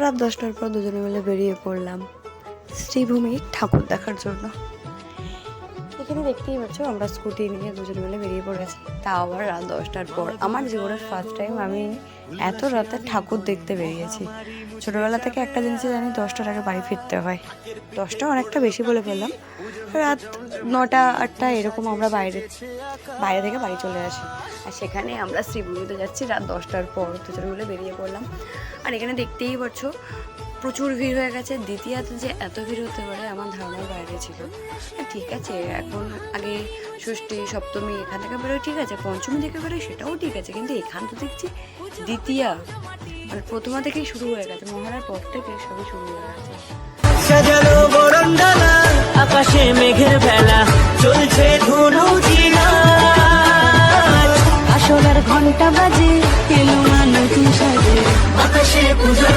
রাত দশটার পর দুজনে মিলে বেরিয়ে পড়লাম। শ্রীভূমি ঠাকুর দেখার জন্য। এখানে দেখতেই পাচ্ছ, আমরা স্কুটি নিয়ে দুজন মিলে বেরিয়ে পড়েছি। তাও আবার রাত দশটার পর। আমার জীবনের ফার্স্ট টাইম আমি এত রাতে ঠাকুর দেখতে বেরিয়েছি। ছোটোবেলা থেকে একটা জিনিসই জানি দশটার আগে বাড়ি ফিরতে হয়। দশটা অনেকটা বেশি বলে ফেললাম। রাত নটা, আটটা এরকম আমরা বাইরে বাইরে থেকে বাড়ি চলে আসি। আর সেখানে আমরা শ্রীভূমিতে যাচ্ছি রাত দশটার পর। দুজন মিলে বেরিয়ে পড়লাম। আর এখানে দেখতেই পাচ্ছ প্রচুর ভিড় হয়ে গেছে। দ্বিতীয়ত যে এত ভিড় হতে পারে আমার ধারণার বাইরে ছিল। হ্যাঁ, ঠিক আছে এখন আগে ষষ্ঠী সপ্তমী এখান থেকে বেরোয় ঠিক আছে পঞ্চমী থেকে বেরোয় সেটাও ঠিক আছে কিন্তু এখান তো দেখছি দ্বিতীয়া মানে প্রথমা থেকেই শুরু হয়ে গেছে মহারার পর থেকে সবই শুরু হয়ে গেছে। সাজানো বরণডালা আকাশে মেঘের বেলা চলছে ধুনু আসলার ঘণ্টা বাজে এলো না নতুন সাজে আকাশে পুজোর